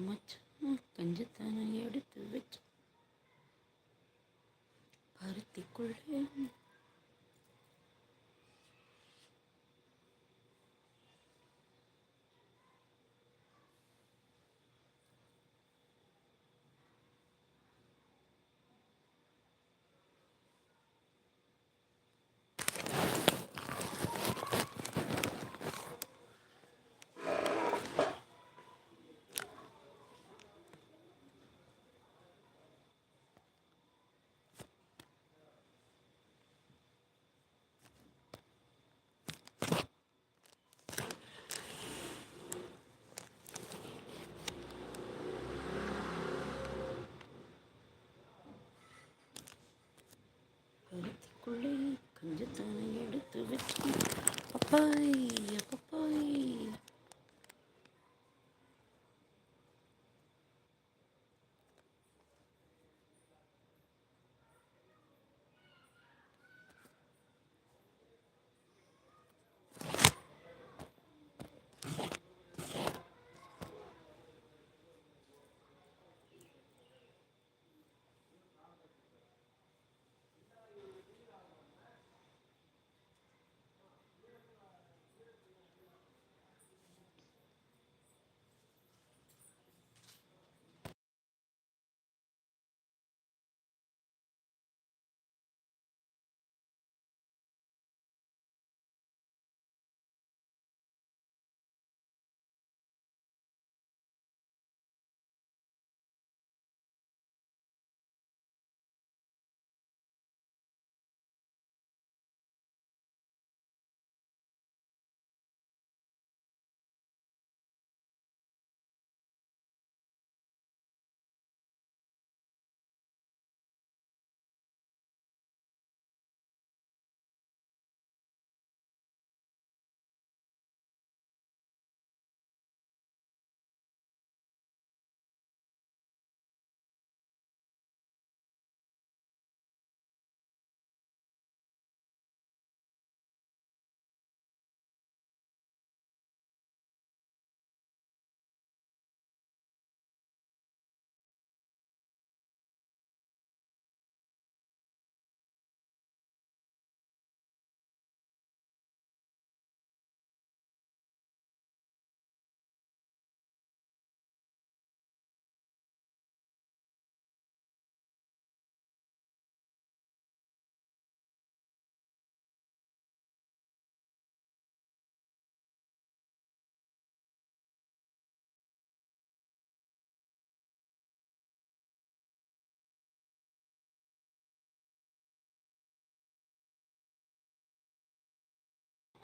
மச்சான் கஞ்சத்தான எடுத்து வச்ச பருத்திக்குள்ளே பருத்திக்குள்ளே கஞ்சத்தான எடுத்து வச்ச பப்பாய் பப்பாய்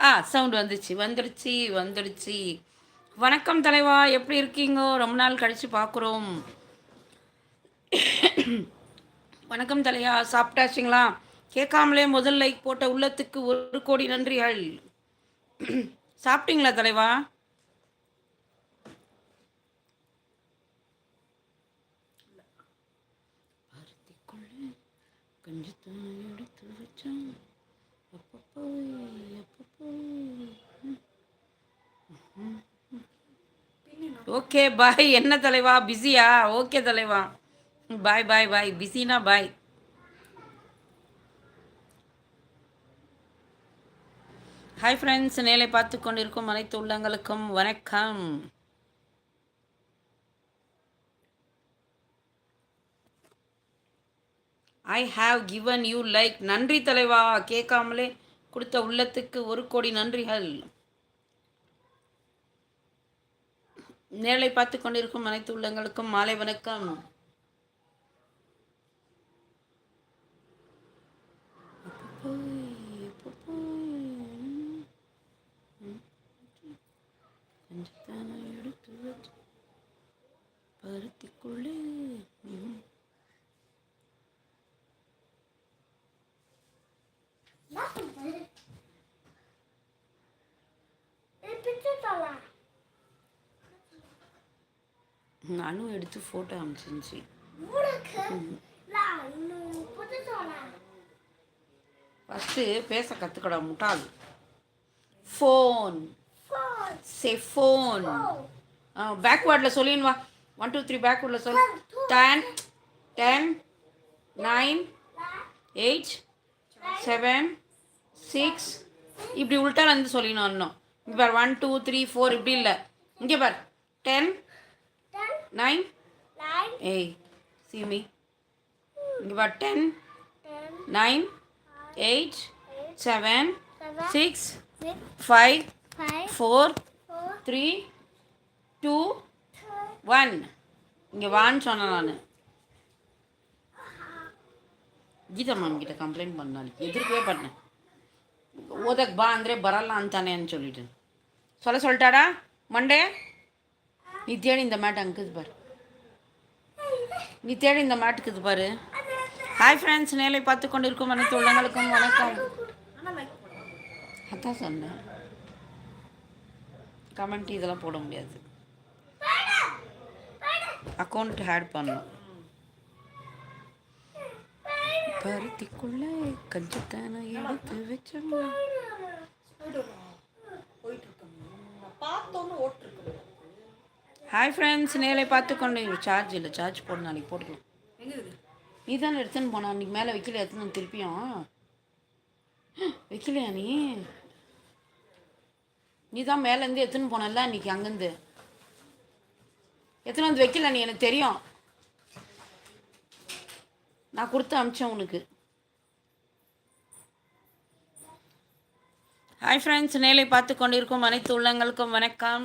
ஆ சவுண்ட் வந்துச்சு. வந்துடுச்சு வந்துடுச்சு வணக்கம் தலைவா எப்படி இருக்கீங்க? ரொம்ப நாள் கழித்து பார்க்குறோம் வணக்கம் தலையா சாப்பிட்டாச்சுங்களா? கேட்காமலே முதல் லைக் போட்ட உள்ளத்துக்கு ஒரு கோடி நன்றிகள். சாப்பிட்டீங்களா தலைவா? கொஞ்சம் கஞ்சித்தான் எடுத்து வச்சான். Okay bye. என்ன தலைவா? பிஸியா? ஓகே தலைவா. பாய் பாய் பாய். பிஸினா பாய். ஹாய் ஃப்ரெண்ட்ஸ் நேலை பார்த்து கொண்டிருக்கும் அனைத்து உள்ளங்களுக்கும் வணக்கம். I have given you like நன்றி தலைவா. கேட்காமலே கொடுத்த உள்ளத்துக்கு ஒரு கோடி நன்றிகள். நேரலை பார்த்து கொண்டிருக்கும் அனைத்து உள்ளங்களுக்கும் மாலை வணக்கம் கஞ்சத்தான எடுத்து வச்சு பருத்திக்குள்ளே ம். நானும் எடுத்து ஃபோட்டோ அனுப்பிச்சிருந்துச்சு ஃபஸ்ட்டு பேச கற்றுக்கடா முட்டாள். ஃபோன் சே ஃபோன் பேக்வேர்டில் சொல்லின்னு வா. ஒன் டூ த்ரீ பேக்வேர்டில் சொல் ten ten nine eight seven six இப்படி உள்டால இருந்து சொல்லிடணும் இன்னும் இங்கே பார் ஒன் டூ த்ரீ ஃபோர் இப்படி இல்லை. இங்கே பார். Ten nine, nine. Hey, see me. Give out ten. ten. Nine. Eight. eight seven. seven six, six. Five. five four, four. Three. Two. One. இங்கே வான்னு சொன்னேன் நான் ಗೀತಾ ಮ್ಯಾಮ್ ಗಿಟ್ಟ ಕಂಪ್ಲೇಂಟ್ ಬಂದ ನಾನು ಎದುರುಕೇ ಬಂದೆ ಓದಕ್ಕೆ ಬಾ ಅಂದರೆ ಬರಲ್ಲ ಅಂತಾನೆ ಅಂತ ಚೊಲ್ಲಿಟ್ಟು ಸೊಲ ಸೊಲ್ಟಾರಾ ಮಂಡೆ நித்யாடி இந்த மேட் அங்குது பாரு. நித்யாடி தேடி இந்த மேட்டுக்குது பாரு. ஹாய் ஃப்ரெண்ட்ஸ் நேலை பார்த்து கொண்டு இருக்கும் அனைத்து உள்ளங்களுக்கும் வணக்கம். அதான் சொன்னேன். கமெண்ட் இதெல்லாம் போட முடியாது. அக்கௌண்ட் ஆட் பண்ணணும். பருத்திக்குள்ளே கஞ்சத்தான எடுத்து வச்சிடலாம். ஹாய் ஃப்ரெண்ட்ஸ் நேரை பார்த்து கொண்டு சார்ஜ் இல்லை சார்ஜ் போடு நாளைக்கு போட்டுக்கலாம். நீ தானே எடுத்துன்னு போனா அன்றைக்கி மேலே வைக்கல எடுத்துன்னு திருப்பியும் வைக்கலையா நீ? நீ தான் மேலேருந்து எடுத்துன்னு போனல அன்றைக்கி அங்கேருந்து. எத்தனை வந்து வைக்கல நீ எனக்கு தெரியும். நான் கொடுத்து அமிச்சேன் உனக்கு. ஹாய் ஃப்ரெண்ட்ஸ் நேலை பார்த்து கொண்டிருக்கும் அனைத்து உள்ளங்களுக்கும் வணக்கம்.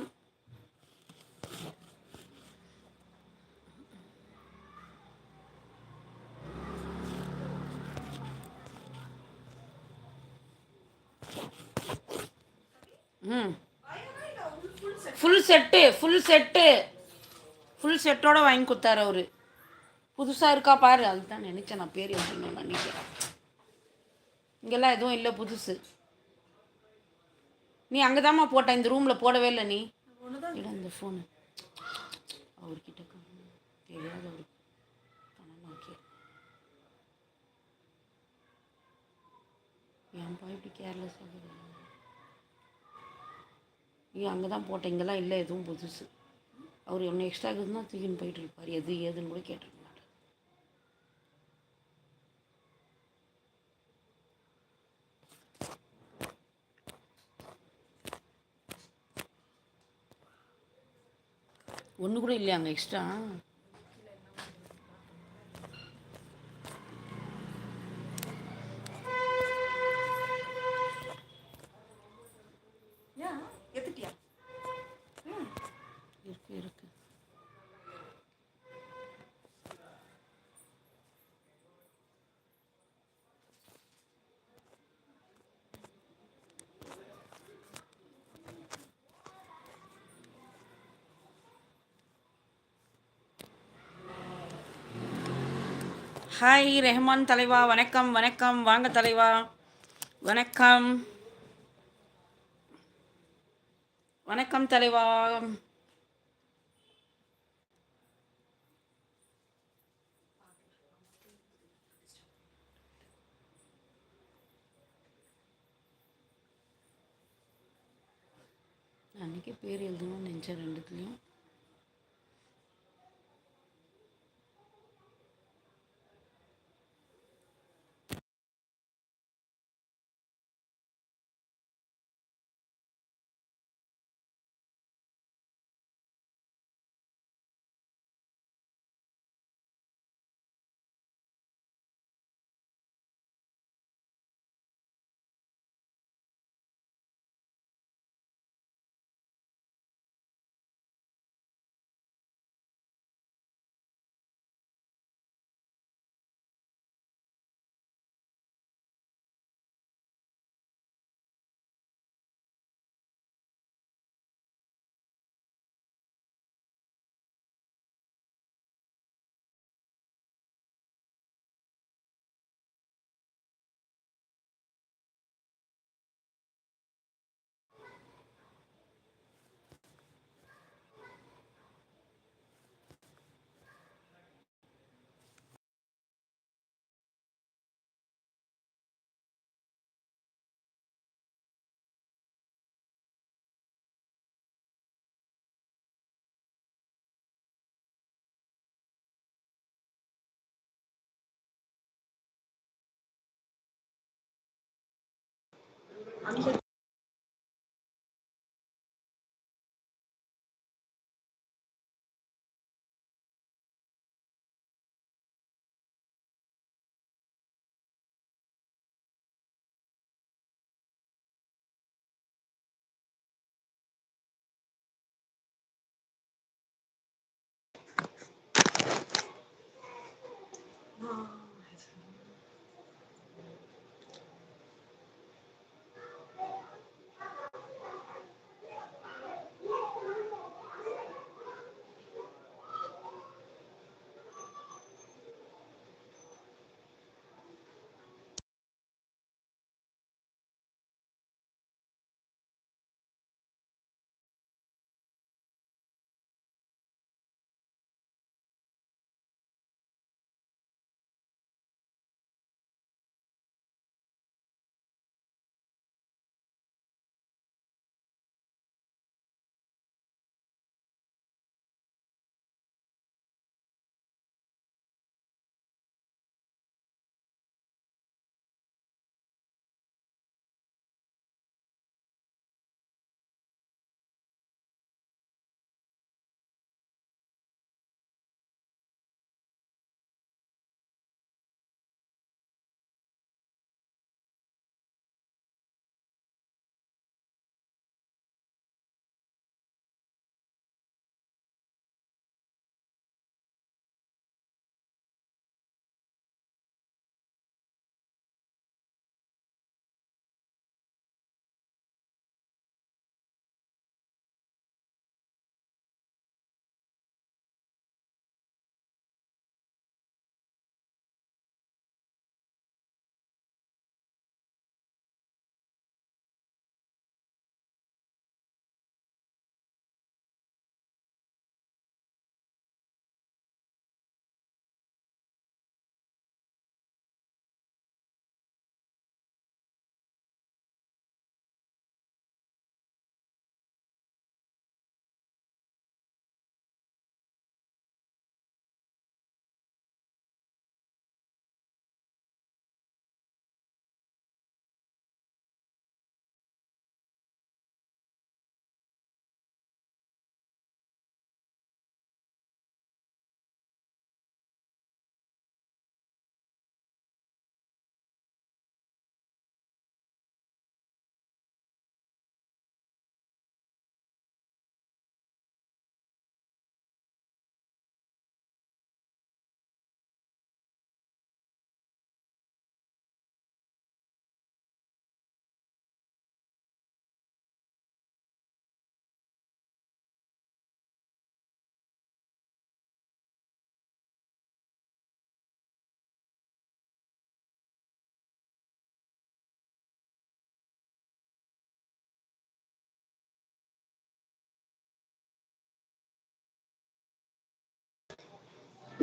ம். Full set full set full செட்டோட வாங்கி கொடுத்தாரு அவரு. புதுசாக இருக்கா பாரு அதுதான் நினச்சேன் நான் பேர் வச்சுருந்தேன் நினைக்கிறேன். இங்கெல்லாம் எதுவும் இல்லை புதுசு. நீ அங்கே தாம்மா போட்ட இந்த ரூமில் போடவே இல்லை நீ. இட இந்த ஃபோனு அவர்கிட்ட. தெரியாது அவருக்கு பணம் ஓகே ஏன்பா இப்படி கேர்லெஸ் ஆகுது நீ அங்கே தான் போட்டேன் இங்கெல்லாம் இல்லை எதுவும் புதுசு. அவர் ஒன்று எக்ஸ்ட்ரா இருக்குதுன்னா தூக்கின்னு போயிட்டு இருப்பார். எது ஏதுன்னு கூட கேட்டிருக்க மாட்டார். ஒன்று கூட இல்லையா அங்கே எக்ஸ்ட்ரா எடுத்துட்டியா இருக்கு இருக்கு ஹாய் ரெஹ்மான் தலைவா வணக்கம் வணக்கம். வாங்க தலைவா வணக்கம். வணக்கம் தலைவா அன்றைக்கி பேர் எழுதணும்னு நினச்சேன் ரெண்டுத்துலேயும். 안 돼.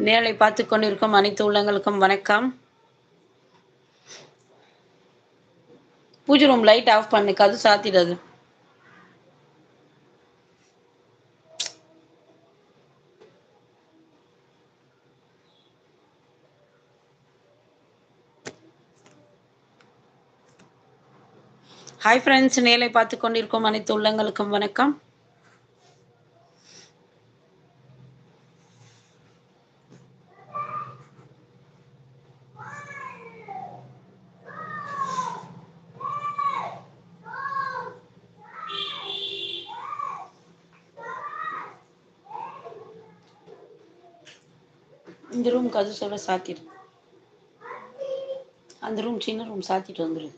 நேரலை பார்த்து கொண்டிருக்கும் அனைத்து உள்ளங்களுக்கும் வணக்கம். பூஜை ரூம் லைட் ஆஃப் பண்ணுக்கு அது சாத்திடாது. ஹாய் ஃப்ரெண்ட்ஸ் நேலை பார்த்து கொண்டிருக்கும் அனைத்து உள்ளங்களுக்கும் வணக்கம். இந்த ரூம் கதவு சொல்ல சாத்திடு அந்த ரூம் சின்ன ரூம் சாத்திட்டு வந்துடுது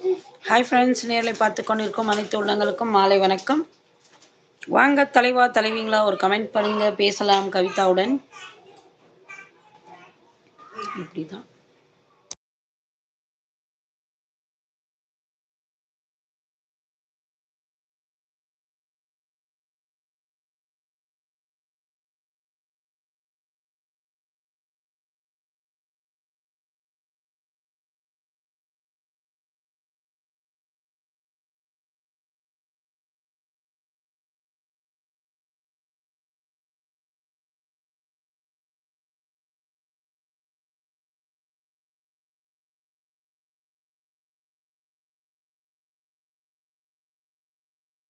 ஹாய் ஃப்ரெண்ட்ஸ் நேரில் பார்த்து கொண்டிருக்கும் அனைத்து உள்ளங்களுக்கும் மாலை வணக்கம். வாங்க தலைவா தலைவிங்களா ஒரு கமெண்ட் பண்ணுங்க பேசலாம் கவிதாவுடன். இப்படிதான்.